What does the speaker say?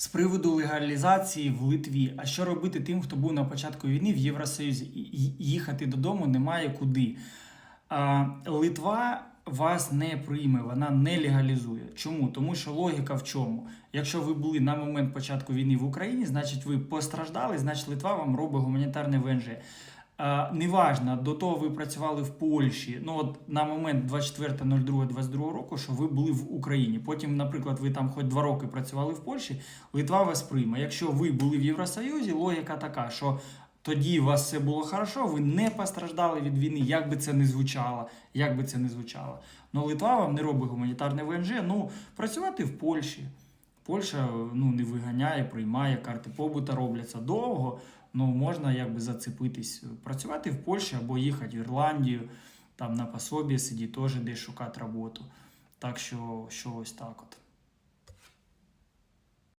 З приводу легалізації в Литві, а що робити тим, хто був на початку війни в Євросоюзі? Їхати додому немає куди. Литва вас не прийме, вона не легалізує. Чому? Тому що логіка в чому? Якщо ви були на момент початку війни в Україні, значить ви постраждали, значить Литва вам робить гуманітарне ВНЖ. Неважно, до того ви працювали в Польщі. Ну от на момент 24.02.22 року, що ви були в Україні. Потім, наприклад, ви там хоч два роки працювали в Польщі, Литва вас прийме. Якщо ви були в Євросоюзі, логіка така, що тоді у вас все було хорошо, ви не постраждали від війни, як би це не звучало. Як би це не звучало. Ну Литва вам не робить гуманітарне ВНЖ. Ну працювати в Польщі. Польща ну, не виганяє, приймає карти побута, робляться довго. Ну можна якби зацепитись, працювати в Польщі або їхати в Ірландію, там на пособі сидіти, теж десь шукати роботу. Так що, що ось так от.